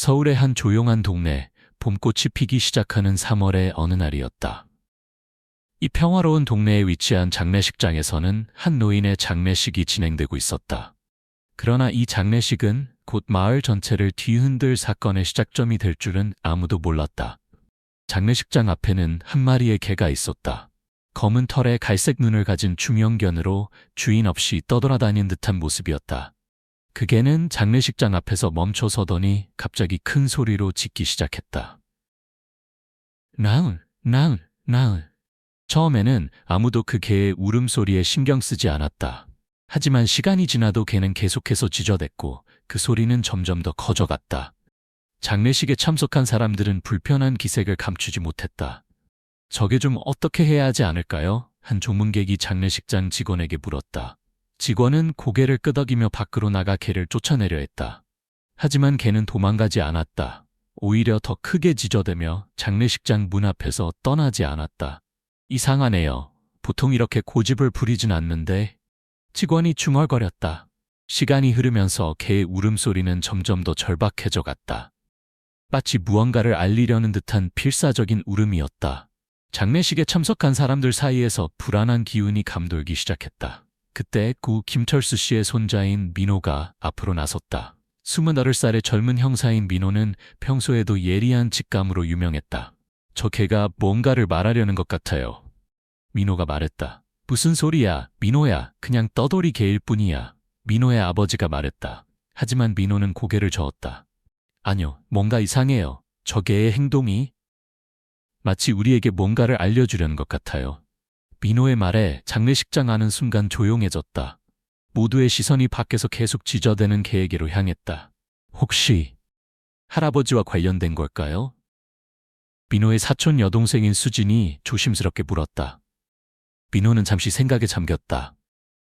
서울의 한 조용한 동네, 봄꽃이 피기 시작하는 3월의 어느 날이었다. 이 평화로운 동네에 위치한 장례식장에서는 한 노인의 장례식이 진행되고 있었다. 그러나 이 장례식은 곧 마을 전체를 뒤흔들 사건의 시작점이 될 줄은 아무도 몰랐다. 장례식장 앞에는 한 마리의 개가 있었다. 검은 털에 갈색 눈을 가진 중형견으로 주인 없이 떠돌아다닌 듯한 모습이었다. 그 개는 장례식장 앞에서 멈춰 서더니 갑자기 큰 소리로 짖기 시작했다. 나을, 나을, 나을. 처음에는 아무도 그 개의 울음소리에 신경 쓰지 않았다. 하지만 시간이 지나도 개는 계속해서 짖어댔고 그 소리는 점점 더 커져갔다. 장례식에 참석한 사람들은 불편한 기색을 감추지 못했다. 저게 좀 어떻게 해야 하지 않을까요? 한 조문객이 장례식장 직원에게 물었다. 직원은 고개를 끄덕이며 밖으로 나가 개를 쫓아내려 했다. 하지만 개는 도망가지 않았다. 오히려 더 크게 짖어대며 장례식장 문 앞에서 떠나지 않았다. 이상하네요. 보통 이렇게 고집을 부리진 않는데 직원이 중얼거렸다. 시간이 흐르면서 개의 울음소리는 점점 더 절박해져 갔다. 마치 무언가를 알리려는 듯한 필사적인 울음이었다. 장례식에 참석한 사람들 사이에서 불안한 기운이 감돌기 시작했다. 그때 구 김철수 씨의 손자인 민호가 앞으로 나섰다. 28살의 젊은 형사인 민호는 평소에도 예리한 직감으로 유명했다. 저 개가 뭔가를 말하려는 것 같아요. 민호가 말했다. 무슨 소리야, 민호야. 그냥 떠돌이 개일 뿐이야. 민호의 아버지가 말했다. 하지만 민호는 고개를 저었다. 아니요, 뭔가 이상해요. 저 개의 행동이 마치 우리에게 뭔가를 알려주려는 것 같아요. 민호의 말에 장례식장 안은 순간 조용해졌다. 모두의 시선이 밖에서 계속 지저대는 개에게로 향했다. 혹시 할아버지와 관련된 걸까요? 민호의 사촌 여동생인 수진이 조심스럽게 물었다. 민호는 잠시 생각에 잠겼다.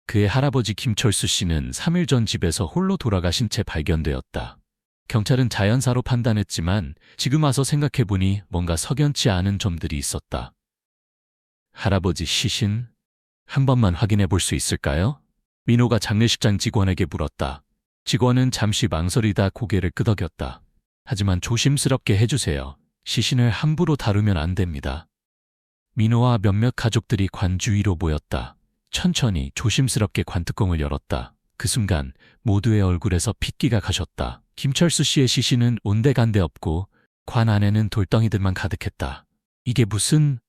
그의 할아버지 김철수 씨는 3일 전 집에서 홀로 돌아가신 채 발견되었다. 경찰은 자연사로 판단했지만 지금 와서 생각해보니 뭔가 석연치 않은 점들이 있었다. 할아버지 시신? 한 번만 확인해 볼 수 있을까요? 민호가 장례식장 직원에게 물었다. 직원은 잠시 망설이다 고개를 끄덕였다. 하지만 조심스럽게 해주세요. 시신을 함부로 다루면 안 됩니다. 민호와 몇몇 가족들이 관 주위로 모였다. 천천히 조심스럽게 관뚜껑을 열었다. 그 순간 모두의 얼굴에서 핏기가 가셨다. 김철수 씨의 시신은 온데간데 없고 관 안에는 돌덩이들만 가득했다. 이게 무슨...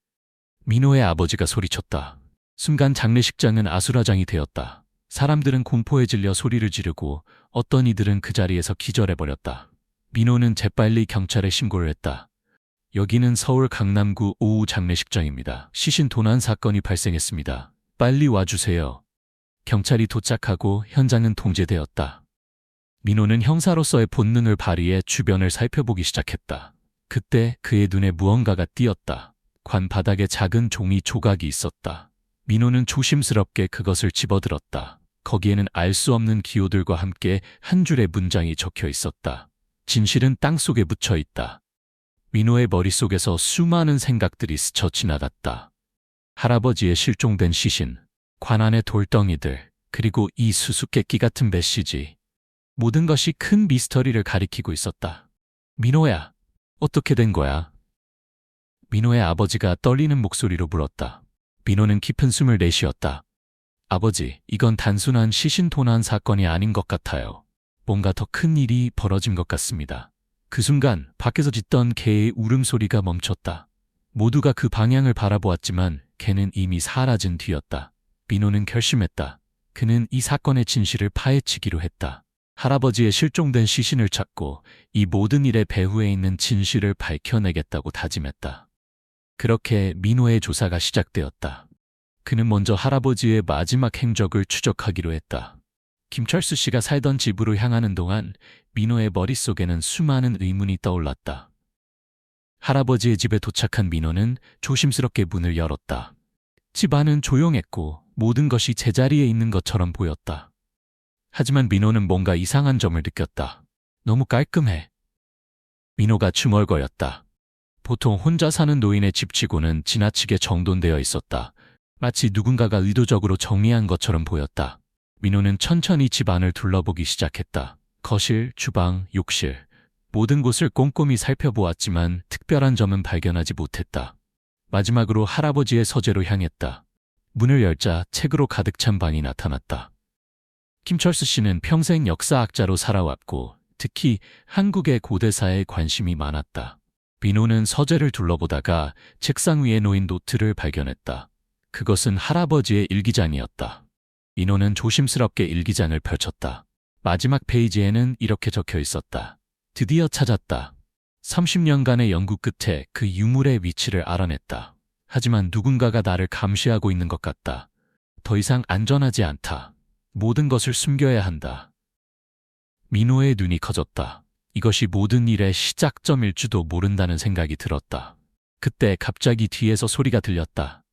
민호의 아버지가 소리쳤다. 순간 장례식장은 아수라장이 되었다. 사람들은 공포에 질려 소리를 지르고 어떤 이들은 그 자리에서 기절해버렸다. 민호는 재빨리 경찰에 신고를 했다. 여기는 서울 강남구 오후 장례식장입니다. 시신 도난 사건이 발생했습니다. 빨리 와주세요. 경찰이 도착하고 현장은 통제되었다. 민호는 형사로서의 본능을 발휘해 주변을 살펴보기 시작했다. 그때 그의 눈에 무언가가 띄었다. 관 바닥에 작은 종이 조각이 있었다. 민호는 조심스럽게 그것을 집어들었다. 거기에는 알 수 없는 기호들과 함께 한 줄의 문장이 적혀 있었다. 진실은 땅 속에 묻혀 있다. 민호의 머릿속에서 수많은 생각들이 스쳐 지나갔다. 할아버지의 실종된 시신, 관 안의 돌덩이들, 그리고 이 수수께끼 같은 메시지. 모든 것이 큰 미스터리를 가리키고 있었다. 민호야, 어떻게 된 거야? 민호의 아버지가 떨리는 목소리로 물었다. 민호는 깊은 숨을 내쉬었다. 아버지, 이건 단순한 시신 도난 사건이 아닌 것 같아요. 뭔가 더 큰 일이 벌어진 것 같습니다. 그 순간 밖에서 짖던 개의 울음소리가 멈췄다. 모두가 그 방향을 바라보았지만 개는 이미 사라진 뒤였다. 민호는 결심했다. 그는 이 사건의 진실을 파헤치기로 했다. 할아버지의 실종된 시신을 찾고 이 모든 일의 배후에 있는 진실을 밝혀내겠다고 다짐했다. 그렇게 민호의 조사가 시작되었다. 그는 먼저 할아버지의 마지막 행적을 추적하기로 했다. 김철수 씨가 살던 집으로 향하는 동안 민호의 머릿속에는 수많은 의문이 떠올랐다. 할아버지의 집에 도착한 민호는 조심스럽게 문을 열었다. 집 안은 조용했고 모든 것이 제자리에 있는 것처럼 보였다. 하지만 민호는 뭔가 이상한 점을 느꼈다. 너무 깔끔해. 민호가 중얼거렸다. 보통 혼자 사는 노인의 집치고는 지나치게 정돈되어 있었다. 마치 누군가가 의도적으로 정리한 것처럼 보였다. 민호는 천천히 집 안을 둘러보기 시작했다. 거실, 주방, 욕실. 모든 곳을 꼼꼼히 살펴보았지만 특별한 점은 발견하지 못했다. 마지막으로 할아버지의 서재로 향했다. 문을 열자 책으로 가득 찬 방이 나타났다. 김철수 씨는 평생 역사학자로 살아왔고 특히 한국의 고대사에 관심이 많았다. 비노는 서재를 둘러보다가 책상 위에 놓인 노트를 발견했다. 그것은 할아버지의 일기장이었다. 민호는 조심스럽게 일기장을 펼쳤다. 마지막 페이지에는 이렇게 적혀 있었다. 드디어 찾았다. 30년간의 연구 끝에 그 유물의 위치를 알아냈다. 하지만 누군가가 나를 감시하고 있는 것 같다. 더 이상 안전하지 않다. 모든 것을 숨겨야 한다. 민호의 눈이 커졌다. 이것이 모든 일의 시작점일지도 모른다는 생각이 들었다. 그때 갑자기 뒤에서 소리가 들렸다.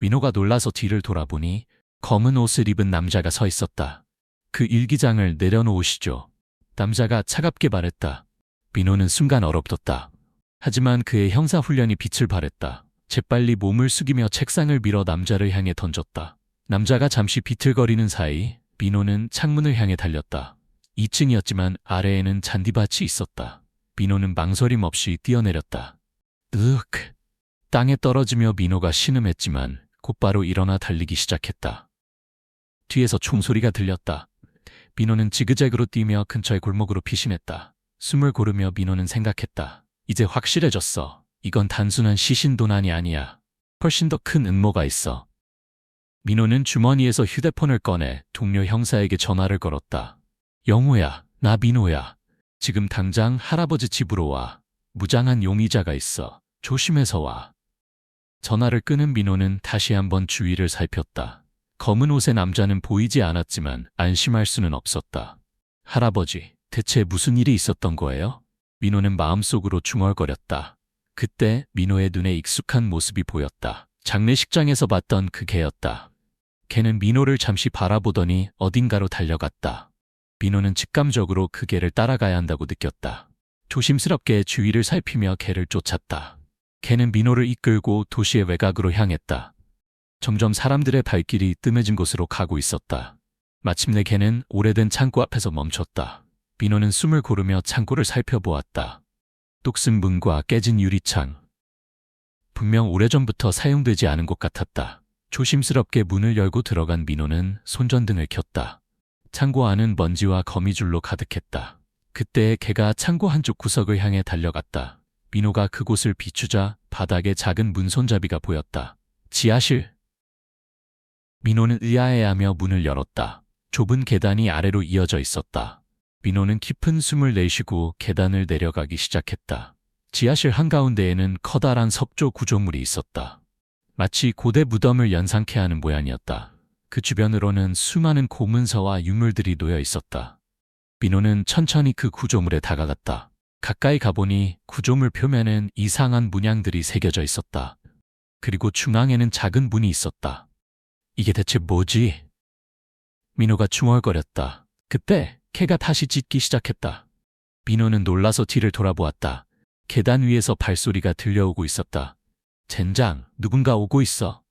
민호가 놀라서 뒤를 돌아보니 검은 옷을 입은 남자가 서 있었다. 그 일기장을 내려놓으시죠. 남자가 차갑게 말했다. 민호는 순간 얼어붙었다. 하지만 그의 형사훈련이 빛을 발했다. 재빨리 몸을 숙이며 책상을 밀어 남자를 향해 던졌다. 남자가 잠시 비틀거리는 사이 민호는 창문을 향해 달렸다. 2층이었지만 아래에는 잔디밭이 있었다. 민호는 망설임 없이 뛰어내렸다. 으윽. 땅에 떨어지며 민호가 신음했지만 곧바로 일어나 달리기 시작했다. 뒤에서 총소리가 들렸다. 민호는 지그재그로 뛰며 근처의 골목으로 피신했다. 숨을 고르며 민호는 생각했다. 이제 확실해졌어. 이건 단순한 시신 도난이 아니야. 훨씬 더 큰 음모가 있어. 민호는 주머니에서 휴대폰을 꺼내 동료 형사에게 전화를 걸었다. 영호야, 나 민호야. 지금 당장 할아버지 집으로 와. 무장한 용의자가 있어. 조심해서 와. 전화를 끊은 민호는 다시 한번 주위를 살폈다. 검은 옷의 남자는 보이지 않았지만 안심할 수는 없었다. 할아버지, 대체 무슨 일이 있었던 거예요? 민호는 마음속으로 중얼거렸다. 그때 민호의 눈에 익숙한 모습이 보였다. 장례식장에서 봤던 그 개였다. 개는 민호를 잠시 바라보더니 어딘가로 달려갔다. 민호는 직감적으로 그 개를 따라가야 한다고 느꼈다. 조심스럽게 주위를 살피며 개를 쫓았다. 개는 민호를 이끌고 도시의 외곽으로 향했다. 점점 사람들의 발길이 뜸해진 곳으로 가고 있었다. 마침내 개는 오래된 창고 앞에서 멈췄다. 민호는 숨을 고르며 창고를 살펴보았다. 뚝슨 문과 깨진 유리창. 분명 오래전부터 사용되지 않은 곳 같았다. 조심스럽게 문을 열고 들어간 민호는 손전등을 켰다. 창고 안은 먼지와 거미줄로 가득했다. 그때 개가 창고 한쪽 구석을 향해 달려갔다. 민호가 그곳을 비추자 바닥에 작은 문손잡이가 보였다. 지하실. 민호는 의아해하며 문을 열었다. 좁은 계단이 아래로 이어져 있었다. 민호는 깊은 숨을 내쉬고 계단을 내려가기 시작했다. 지하실 한가운데에는 커다란 석조 구조물이 있었다. 마치 고대 무덤을 연상케 하는 모양이었다. 그 주변으로는 수많은 고문서와 유물들이 놓여 있었다. 민호는 천천히 그 구조물에 다가갔다. 가까이 가보니 구조물 표면엔 이상한 문양들이 새겨져 있었다. 그리고 중앙에는 작은 문이 있었다. 이게 대체 뭐지? 민호가 중얼거렸다. 그때 개가 다시 짖기 시작했다. 민호는 놀라서 뒤를 돌아보았다. 계단 위에서 발소리가 들려오고 있었다. 젠장, 누군가 오고 있어.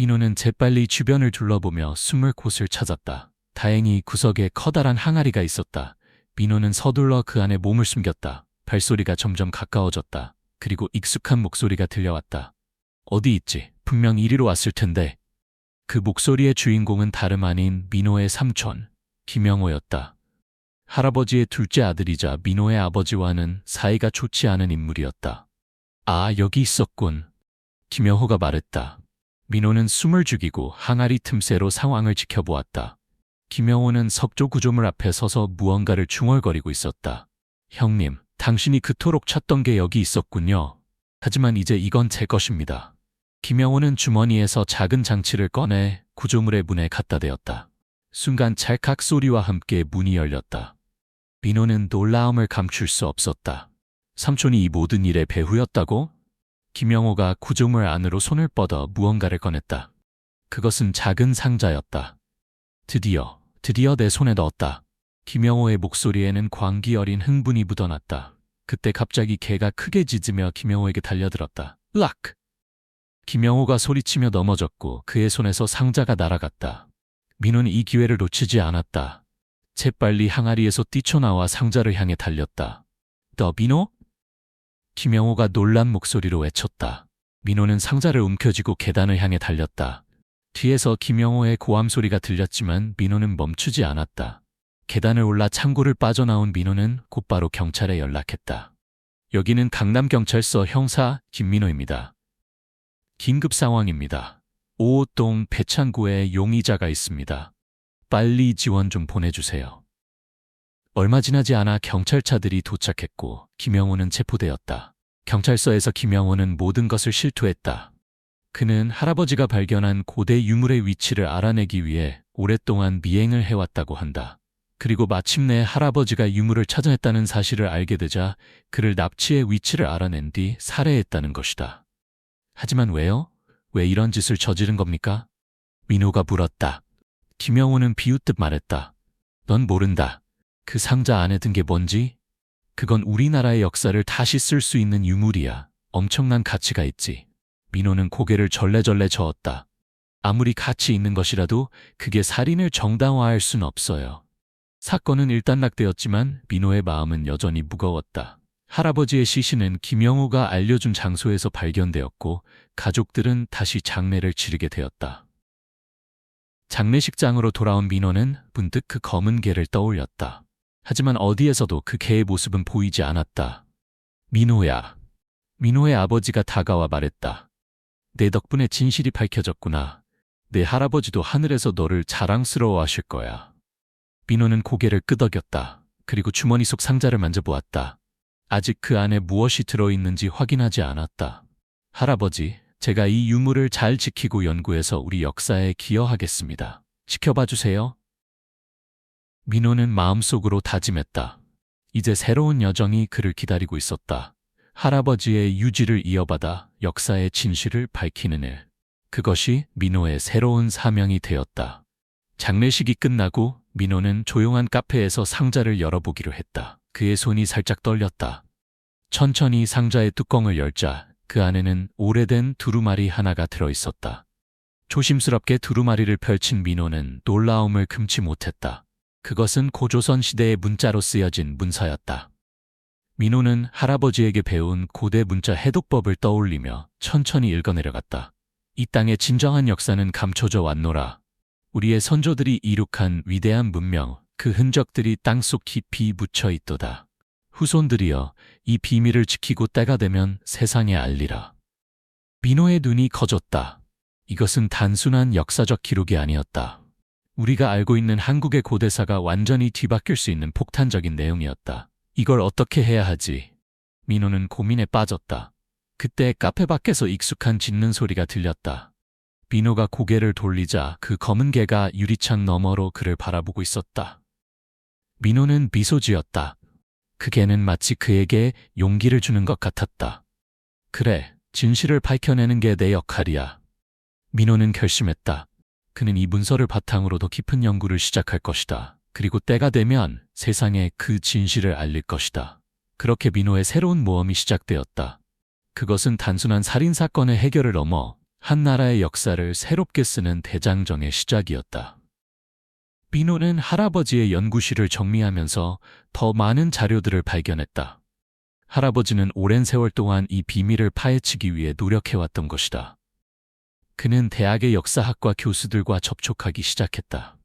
민호는 재빨리 주변을 둘러보며 숨을 곳을 찾았다. 다행히 구석에 커다란 항아리가 있었다. 민호는 서둘러 그 안에 몸을 숨겼다. 발소리가 점점 가까워졌다. 그리고 익숙한 목소리가 들려왔다. 어디 있지? 분명 이리로 왔을 텐데. 그 목소리의 주인공은 다름 아닌 민호의 삼촌, 김영호였다. 할아버지의 둘째 아들이자 민호의 아버지와는 사이가 좋지 않은 인물이었다. 아, 여기 있었군. 김영호가 말했다. 민호는 숨을 죽이고 항아리 틈새로 상황을 지켜보았다. 김영호는 석조 구조물 앞에 서서 무언가를 중얼거리고 있었다. 형님, 당신이 그토록 찾던 게 여기 있었군요. 하지만 이제 이건 제 것입니다. 김영호는 주머니에서 작은 장치를 꺼내 구조물의 문에 갖다 대었다. 순간 찰칵 소리와 함께 문이 열렸다. 민호는 놀라움을 감출 수 없었다. 삼촌이 이 모든 일의 배후였다고? 김영호가 구조물 안으로 손을 뻗어 무언가를 꺼냈다. 그것은 작은 상자였다. 드디어, 드디어 내 손에 넣었다. 김영호의 목소리에는 광기 어린 흥분이 묻어났다. 그때 갑자기 개가 크게 짖으며 김영호에게 달려들었다. 으악! 김영호가 소리치며 넘어졌고 그의 손에서 상자가 날아갔다. 민호는 이 기회를 놓치지 않았다. 재빨리 항아리에서 뛰쳐나와 상자를 향해 달렸다. 너 민호? 김영호가 놀란 목소리로 외쳤다. 민호는 상자를 움켜쥐고 계단을 향해 달렸다. 뒤에서 김영호의 고함 소리가 들렸지만 민호는 멈추지 않았다. 계단을 올라 창고를 빠져나온 민호는 곧바로 경찰에 연락했다. 여기는 강남경찰서 형사 김민호입니다. 긴급 상황입니다. 5호동 배창구에 용의자가 있습니다. 빨리 지원 좀 보내주세요. 얼마 지나지 않아 경찰차들이 도착했고 김영호는 체포되었다. 경찰서에서 김영호는 모든 것을 실토했다. 그는 할아버지가 발견한 고대 유물의 위치를 알아내기 위해 오랫동안 미행을 해왔다고 한다. 그리고 마침내 할아버지가 유물을 찾아냈다는 사실을 알게 되자 그를 납치의 위치를 알아낸 뒤 살해했다는 것이다. 하지만 왜요? 왜 이런 짓을 저지른 겁니까? 민호가 물었다. 김영호는 비웃듯 말했다. 넌 모른다. 그 상자 안에 든 게 뭔지? 그건 우리나라의 역사를 다시 쓸 수 있는 유물이야. 엄청난 가치가 있지. 민호는 고개를 절레절레 저었다. 아무리 가치 있는 것이라도 그게 살인을 정당화할 순 없어요. 사건은 일단락되었지만 민호의 마음은 여전히 무거웠다. 할아버지의 시신은 김영호가 알려준 장소에서 발견되었고 가족들은 다시 장례를 치르게 되었다. 장례식장으로 돌아온 민호는 문득 그 검은 개를 떠올렸다. 하지만 어디에서도 그 개의 모습은 보이지 않았다. 민호야. 민호의 아버지가 다가와 말했다. 내 덕분에 진실이 밝혀졌구나. 내 할아버지도 하늘에서 너를 자랑스러워 하실 거야. 민호는 고개를 끄덕였다. 그리고 주머니 속 상자를 만져보았다. 아직 그 안에 무엇이 들어있는지 확인하지 않았다. 할아버지, 제가 이 유물을 잘 지키고 연구해서 우리 역사에 기여하겠습니다. 지켜봐 주세요. 민호는 마음속으로 다짐했다. 이제 새로운 여정이 그를 기다리고 있었다. 할아버지의 유지를 이어받아 역사의 진실을 밝히는 일. 그것이 민호의 새로운 사명이 되었다. 장례식이 끝나고 민호는 조용한 카페에서 상자를 열어보기로 했다. 그의 손이 살짝 떨렸다. 천천히 상자의 뚜껑을 열자 그 안에는 오래된 두루마리 하나가 들어있었다. 조심스럽게 두루마리를 펼친 민호는 놀라움을 금치 못했다. 그것은 고조선 시대의 문자로 쓰여진 문서였다. 민호는 할아버지에게 배운 고대 문자 해독법을 떠올리며 천천히 읽어내려갔다. 이 땅의 진정한 역사는 감춰져 왔노라. 우리의 선조들이 이룩한 위대한 문명, 그 흔적들이 땅속 깊이 묻혀 있도다. 후손들이여 이 비밀을 지키고 때가 되면 세상에 알리라. 민호의 눈이 커졌다. 이것은 단순한 역사적 기록이 아니었다. 우리가 알고 있는 한국의 고대사가 완전히 뒤바뀔 수 있는 폭탄적인 내용이었다. 이걸 어떻게 해야 하지? 민호는 고민에 빠졌다. 그때 카페 밖에서 익숙한 짖는 소리가 들렸다. 민호가 고개를 돌리자 그 검은 개가 유리창 너머로 그를 바라보고 있었다. 민호는 미소 지었다. 그 개는 마치 그에게 용기를 주는 것 같았다. 그래, 진실을 밝혀내는 게 내 역할이야. 민호는 결심했다. 그는 이 문서를 바탕으로 더 깊은 연구를 시작할 것이다. 그리고 때가 되면 세상에 그 진실을 알릴 것이다. 그렇게 민호의 새로운 모험이 시작되었다. 그것은 단순한 살인사건의 해결을 넘어 한 나라의 역사를 새롭게 쓰는 대장정의 시작이었다. 비노는 할아버지의 연구실을 정리하면서 더 많은 자료들을 발견했다. 할아버지는 오랜 세월 동안 이 비밀을 파헤치기 위해 노력해왔던 것이다. 그는 대학의 역사학과 교수들과 접촉하기 시작했다.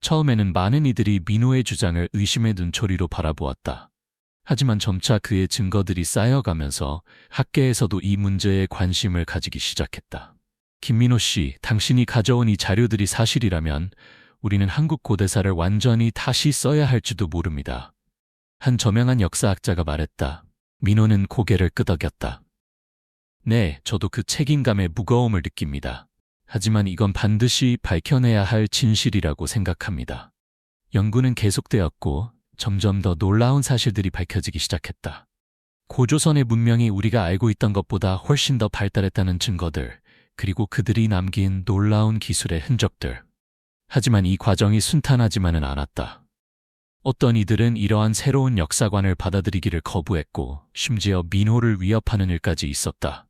처음에는 많은 이들이 민호의 주장을 의심의 눈초리로 바라보았다. 하지만 점차 그의 증거들이 쌓여가면서 학계에서도 이 문제에 관심을 가지기 시작했다. 김민호 씨, 당신이 가져온 이 자료들이 사실이라면 우리는 한국 고대사를 완전히 다시 써야 할지도 모릅니다. 한 저명한 역사학자가 말했다. 민호는 고개를 끄덕였다. 네, 저도 그 책임감의 무거움을 느낍니다. 하지만 이건 반드시 밝혀내야 할 진실이라고 생각합니다. 연구는 계속되었고 점점 더 놀라운 사실들이 밝혀지기 시작했다. 고조선의 문명이 우리가 알고 있던 것보다 훨씬 더 발달했다는 증거들, 그리고 그들이 남긴 놀라운 기술의 흔적들. 하지만 이 과정이 순탄하지만은 않았다. 어떤 이들은 이러한 새로운 역사관을 받아들이기를 거부했고 심지어 민호를 위협하는 일까지 있었다.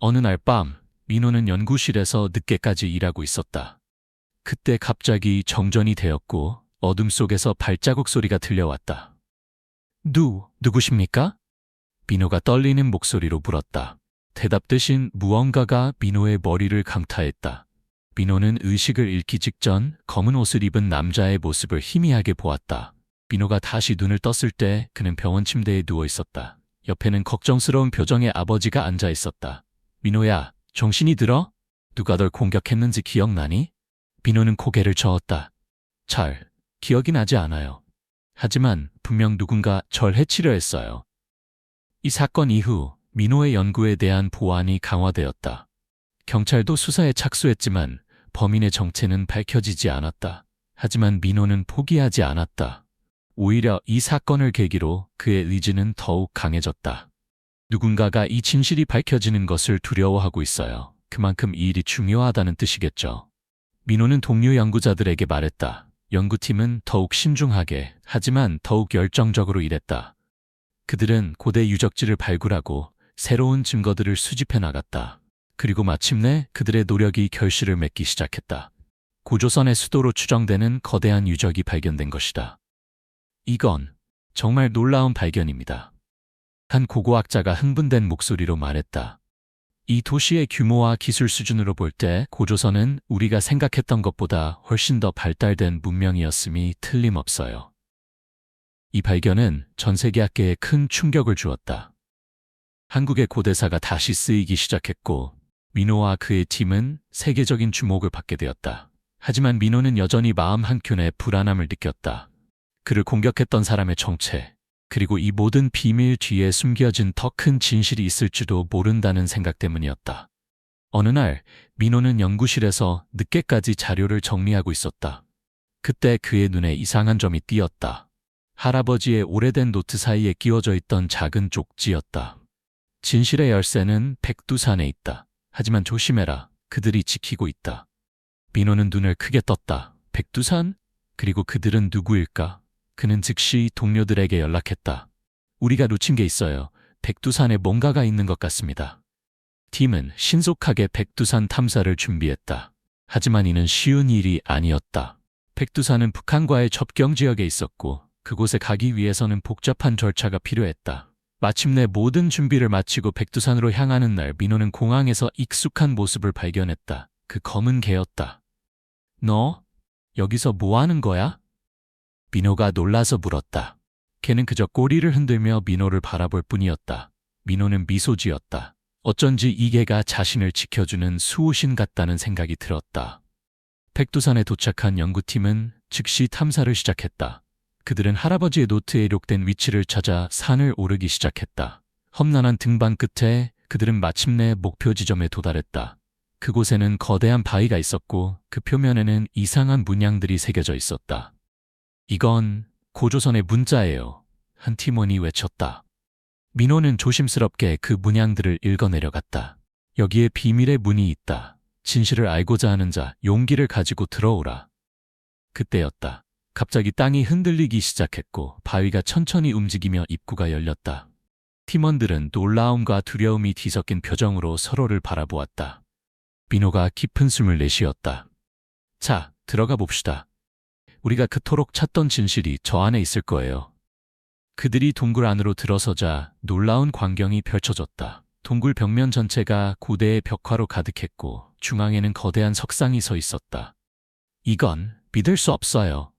어느 날 밤 민호는 연구실에서 늦게까지 일하고 있었다. 그때 갑자기 정전이 되었고 어둠 속에서 발자국 소리가 들려왔다. 누, 누구십니까? 민호가 떨리는 목소리로 물었다. 대답 대신 무언가가 민호의 머리를 강타했다. 민호는 의식을 잃기 직전 검은 옷을 입은 남자의 모습을 희미하게 보았다. 민호가 다시 눈을 떴을 때 그는 병원 침대에 누워 있었다. 옆에는 걱정스러운 표정의 아버지가 앉아 있었다. 민호야, 정신이 들어? 누가 널 공격했는지 기억나니? 민호는 고개를 저었다. 잘, 기억이 나지 않아요. 하지만 분명 누군가 절 해치려 했어요. 이 사건 이후 민호의 연구에 대한 보안이 강화되었다. 경찰도 수사에 착수했지만 범인의 정체는 밝혀지지 않았다. 하지만 민호는 포기하지 않았다. 오히려 이 사건을 계기로 그의 의지는 더욱 강해졌다. 누군가가 이 진실이 밝혀지는 것을 두려워하고 있어요. 그만큼 이 일이 중요하다는 뜻이겠죠. 민호는 동료 연구자들에게 말했다. 연구팀은 더욱 신중하게, 하지만 더욱 열정적으로 일했다. 그들은 고대 유적지를 발굴하고 새로운 증거들을 수집해 나갔다. 그리고 마침내 그들의 노력이 결실을 맺기 시작했다. 고조선의 수도로 추정되는 거대한 유적이 발견된 것이다. 이건 정말 놀라운 발견입니다. 한 고고학자가 흥분된 목소리로 말했다. 이 도시의 규모와 기술 수준으로 볼 때 고조선은 우리가 생각했던 것보다 훨씬 더 발달된 문명이었음이 틀림없어요. 이 발견은 전 세계 학계에 큰 충격을 주었다. 한국의 고대사가 다시 쓰이기 시작했고 민호와 그의 팀은 세계적인 주목을 받게 되었다. 하지만 민호는 여전히 마음 한켠에 불안함을 느꼈다. 그를 공격했던 사람의 정체, 그리고 이 모든 비밀 뒤에 숨겨진 더 큰 진실이 있을지도 모른다는 생각 때문이었다. 어느 날 민호는 연구실에서 늦게까지 자료를 정리하고 있었다. 그때 그의 눈에 이상한 점이 띄었다. 할아버지의 오래된 노트 사이에 끼워져 있던 작은 쪽지였다. 진실의 열쇠는 백두산에 있다. 하지만 조심해라. 그들이 지키고 있다. 민호는 눈을 크게 떴다. 백두산? 그리고 그들은 누구일까? 그는 즉시 동료들에게 연락했다. 우리가 놓친 게 있어요. 백두산에 뭔가가 있는 것 같습니다. 팀은 신속하게 백두산 탐사를 준비했다. 하지만 이는 쉬운 일이 아니었다. 백두산은 북한과의 접경 지역에 있었고 그곳에 가기 위해서는 복잡한 절차가 필요했다. 마침내 모든 준비를 마치고 백두산으로 향하는 날 민호는 공항에서 익숙한 모습을 발견했다. 그 검은 개였다. 너 여기서 뭐 하는 거야? 민호가 놀라서 물었다. 걔는 그저 꼬리를 흔들며 민호를 바라볼 뿐이었다. 민호는 미소 지었다. 어쩐지 이 개가 자신을 지켜주는 수호신 같다는 생각이 들었다. 백두산에 도착한 연구팀은 즉시 탐사를 시작했다. 그들은 할아버지의 노트에 이록된 위치를 찾아 산을 오르기 시작했다. 험난한 등반 끝에 그들은 마침내 목표 지점에 도달했다. 그곳에는 거대한 바위가 있었고 그 표면에는 이상한 문양들이 새겨져 있었다. 이건 고조선의 문자예요. 한 팀원이 외쳤다. 민호는 조심스럽게 그 문양들을 읽어내려갔다. 여기에 비밀의 문이 있다. 진실을 알고자 하는 자, 용기를 가지고 들어오라. 그때였다. 갑자기 땅이 흔들리기 시작했고 바위가 천천히 움직이며 입구가 열렸다. 팀원들은 놀라움과 두려움이 뒤섞인 표정으로 서로를 바라보았다. 민호가 깊은 숨을 내쉬었다. 자, 들어가 봅시다. 우리가 그토록 찾던 진실이 저 안에 있을 거예요. 그들이 동굴 안으로 들어서자 놀라운 광경이 펼쳐졌다. 동굴 벽면 전체가 고대의 벽화로 가득했고 중앙에는 거대한 석상이 서 있었다. 이건 믿을 수 없어요.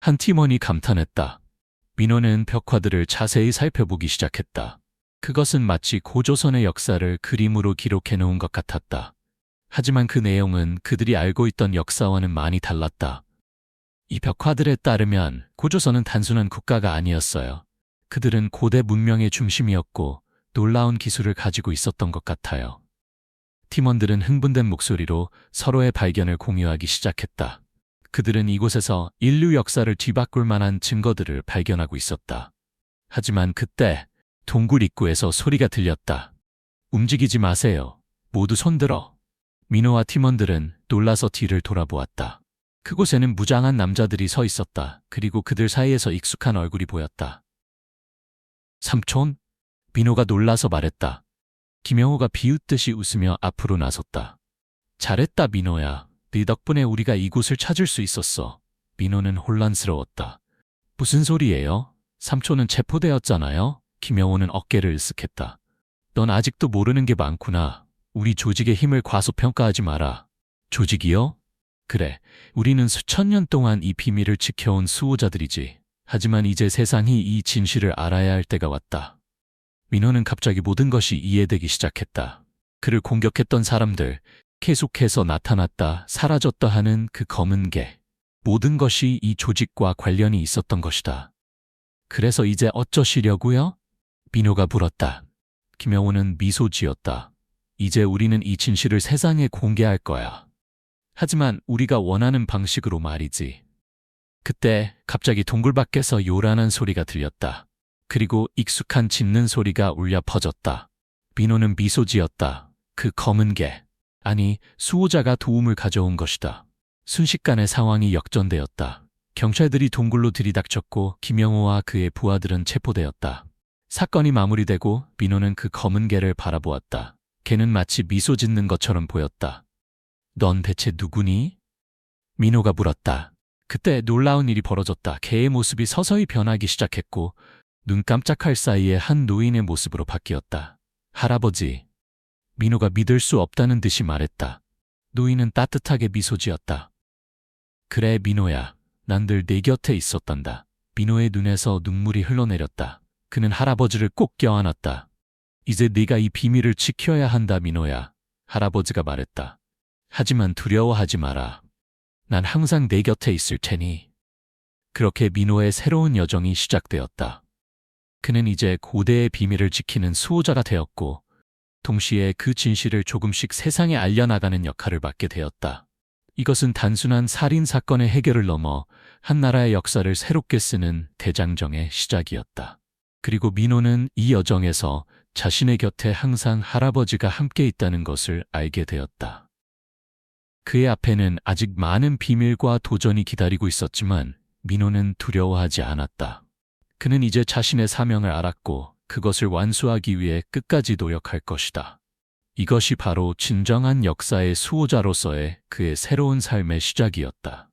한 팀원이 감탄했다. 민호는 벽화들을 자세히 살펴보기 시작했다. 그것은 마치 고조선의 역사를 그림으로 기록해 놓은 것 같았다. 하지만 그 내용은 그들이 알고 있던 역사와는 많이 달랐다. 이 벽화들에 따르면 고조선은 단순한 국가가 아니었어요. 그들은 고대 문명의 중심이었고 놀라운 기술을 가지고 있었던 것 같아요. 팀원들은 흥분된 목소리로 서로의 발견을 공유하기 시작했다. 그들은 이곳에서 인류 역사를 뒤바꿀 만한 증거들을 발견하고 있었다. 하지만 그때 동굴 입구에서 소리가 들렸다. 움직이지 마세요. 모두 손들어. 민호와 팀원들은 놀라서 뒤를 돌아보았다. 그곳에는 무장한 남자들이 서 있었다. 그리고 그들 사이에서 익숙한 얼굴이 보였다. 삼촌? 민호가 놀라서 말했다. 김영호가 비웃듯이 웃으며 앞으로 나섰다. 잘했다, 민호야. 네 덕분에 우리가 이곳을 찾을 수 있었어. 민호는 혼란스러웠다. 무슨 소리예요? 삼촌은 체포되었잖아요. 김영호는 어깨를 으쓱했다. 넌 아직도 모르는 게 많구나. 우리 조직의 힘을 과소평가하지 마라. 조직이요? 그래, 우리는 수천 년 동안 이 비밀을 지켜온 수호자들이지. 하지만 이제 세상이 이 진실을 알아야 할 때가 왔다. 민호는 갑자기 모든 것이 이해되기 시작했다. 그를 공격했던 사람들, 계속해서 나타났다, 사라졌다 하는 그 검은 개. 모든 것이 이 조직과 관련이 있었던 것이다. 그래서 이제 어쩌시려고요? 민호가 물었다. 김영호는 미소 지었다. 이제 우리는 이 진실을 세상에 공개할 거야. 하지만 우리가 원하는 방식으로 말이지. 그때 갑자기 동굴 밖에서 요란한 소리가 들렸다. 그리고 익숙한 짖는 소리가 울려 퍼졌다. 민호는 미소 지었다. 그 검은 개. 아니, 수호자가 도움을 가져온 것이다. 순식간에 상황이 역전되었다. 경찰들이 동굴로 들이닥쳤고 김영호와 그의 부하들은 체포되었다. 사건이 마무리되고 민호는 그 검은 개를 바라보았다. 개는 마치 미소 짓는 것처럼 보였다. 넌 대체 누구니? 민호가 물었다. 그때 놀라운 일이 벌어졌다. 개의 모습이 서서히 변하기 시작했고 눈 깜짝할 사이에 한 노인의 모습으로 바뀌었다. 할아버지. 민호가 믿을 수 없다는 듯이 말했다. 노인은 따뜻하게 미소 지었다. 그래, 민호야. 난 늘 내 곁에 있었단다. 민호의 눈에서 눈물이 흘러내렸다. 그는 할아버지를 꼭 껴안았다. 이제 네가 이 비밀을 지켜야 한다, 민호야. 할아버지가 말했다. 하지만 두려워하지 마라. 난 항상 내 곁에 있을 테니. 그렇게 민호의 새로운 여정이 시작되었다. 그는 이제 고대의 비밀을 지키는 수호자가 되었고, 동시에 그 진실을 조금씩 세상에 알려나가는 역할을 맡게 되었다. 이것은 단순한 살인 사건의 해결을 넘어 한 나라의 역사를 새롭게 쓰는 대장정의 시작이었다. 그리고 민호는 이 여정에서 자신의 곁에 항상 할아버지가 함께 있다는 것을 알게 되었다. 그의 앞에는 아직 많은 비밀과 도전이 기다리고 있었지만 민호는 두려워하지 않았다. 그는 이제 자신의 사명을 알았고 그것을 완수하기 위해 끝까지 노력할 것이다. 이것이 바로 진정한 역사의 수호자로서의 그의 새로운 삶의 시작이었다.